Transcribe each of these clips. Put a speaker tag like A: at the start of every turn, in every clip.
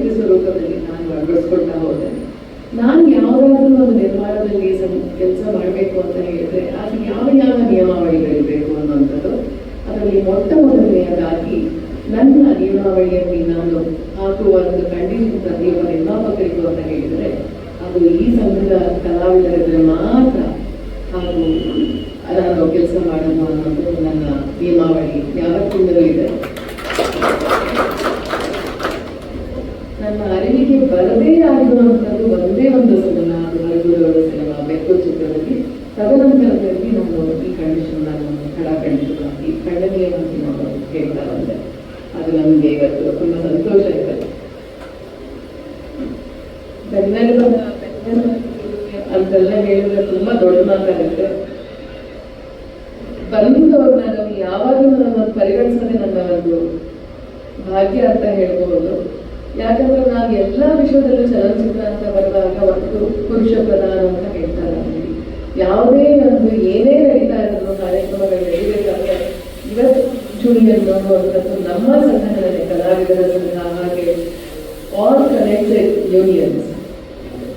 A: ವ್ಯಕ್ತಿ ಸ್ವರೂಪದಲ್ಲಿ ನಾನು ಅಳವಡಿಸ್ಕೊಳ್ತಾ ಹೋದೆ. ನಾನು ಯಾವುದಾದ್ರೂ ಒಂದು ನಿರ್ಮಾಣದಲ್ಲಿ ಕೆಲಸ ಮಾಡಬೇಕು ಅಂತ ಹೇಳಿದ್ರೆ ಅದು ಯಾವ ಯಾವ ನಿಯಮಾವಳಿಗಳಿರಬೇಕು ಅನ್ನುವಂಥದ್ದು, ಅದರಲ್ಲಿ ಮೊಟ್ಟ ಮೊದಲನೆಯದಾಗಿ ನನ್ನ ನಿಯಮಾವಳಿಯಲ್ಲಿ ನಾನು ಹಾಕುವ ಒಂದು ಕಂಡೀಷನ್ ಪ್ರತಿಯೊಬ್ಬ ನಿರ್ಮಾಪಕರಿಗೂ ಅಂತ ಹೇಳಿದರೆ, ಅದು ಈ ಸಂಘದ ಕಲಾವಿದರಿದ್ರೆ ಮಾತ್ರ ಹಾಗೂ ನಾನು ಕೆಲಸ ಮಾಡೋದು ಅನ್ನೋದು ನನ್ನ ನಿಯಮಾವಳಿ ಯಾವತ್ತಿಂದಲೂ ಇದೆ. ನನ್ನ ಅರಿವಿಗೆ ಬರದೇ ಆಗಿರುವಂಥದ್ದು ಒಂದೇ ಒಂದು ಸಿನಿಮಾ ಅದು ಹರಗುರವರ ಸಿನಿಮಾ ಬೆಕ್ಕು ಚಿತ್ರದಲ್ಲಿ. ತದನಂತರದಲ್ಲಿ ನಾನು ಈ ಕಂಡೀಷನ್ ನಾನು ಖಡಾಖಂಡಿತವಾಗಿ ಖಂಡನೀಯ ಅಂತ ನಾನು ಹೇಳ್ತಾ ಬಂದೆ ಅದು ನಮಗೆ ಇವತ್ತು ತುಂಬ ಸಂತೋಷ ಬೆನ್ನೆಲುಬು ಅಂತೆಲ್ಲ ಹೇಳಿದ್ರೆ ತುಂಬಾ ದೊಡ್ಡ ಮಾತಾಗುತ್ತೆ. ಬಂದವ್ರನ್ನ ನಾನು ಯಾವಾಗಲೂ ನಮ್ಮ ಪರಿಗಣಿಸದೆ ನನ್ನ ಒಂದು ಭಾಗ್ಯ ಅಂತ ನಾವು ವಿಷಯದಲ್ಲೂ ಚಲನಚಿತ್ರ ಅಂತ ಬಂದಾಗ ಒಂದು ಪುರುಷ ಪ್ರಧಾನ ಅಂತ ಹೇಳ್ತಾರೆ. ಯಾವುದೇ ಒಂದು ಏನೇ ನಡೀತಾ ಇದ್ರು ಕಾರ್ಯಕ್ರಮಗಳು ನಡೀಬೇಕಾದ್ರೆ ಇವತ್ತು ಜೂನಿಯರ್ ನೋಡುವಂಥದ್ದು ನಮ್ಮ ಸಂಘಟನೆ ಕಲಾವಿದರ ಸಂಘ ಹಾಗೆ all connected unions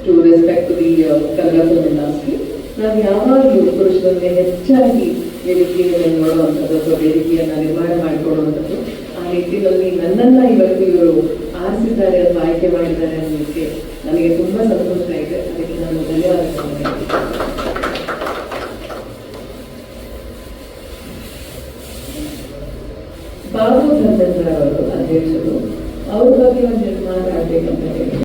A: to respect the Kannada industry ನಾವು ಯಾವಾಗಲೂ ಪುರುಷರನ್ನೇ ಹೆಚ್ಚಾಗಿ ವೇದಿಕೆಯನ್ನು ನೋಡುವಂಥದ್ದು ಅಥವಾ ವೇದಿಕೆಯನ್ನು ನಿರ್ಮಾಣ ಮಾಡಿಕೊಡುವಂಥದ್ದು ಆ ನಿಟ್ಟಿನಲ್ಲಿ ನನ್ನನ್ನ ಇವತ್ತು ಇವರು ಆರಿಸಿದ್ದಾರೆ ಅಥವಾ ಆಯ್ಕೆ ಮಾಡಿದ್ದಾರೆ ಅನ್ನೋದಕ್ಕೆ ನನಗೆ ತುಂಬ ಸಂತೋಷ ಇದೆ ಅದಕ್ಕೆ ನಾನು ಧನ್ಯವಾದ ಬಾಬು ಧರ್ಮೇಂದ್ರ ಅವರು ಅಧ್ಯಕ್ಷರು, ಅವ್ರ ಬಗ್ಗೆ ಒಂದು ನಿರ್ಮಾಣ ಆಗಬೇಕಂತ ಹೇಳಿ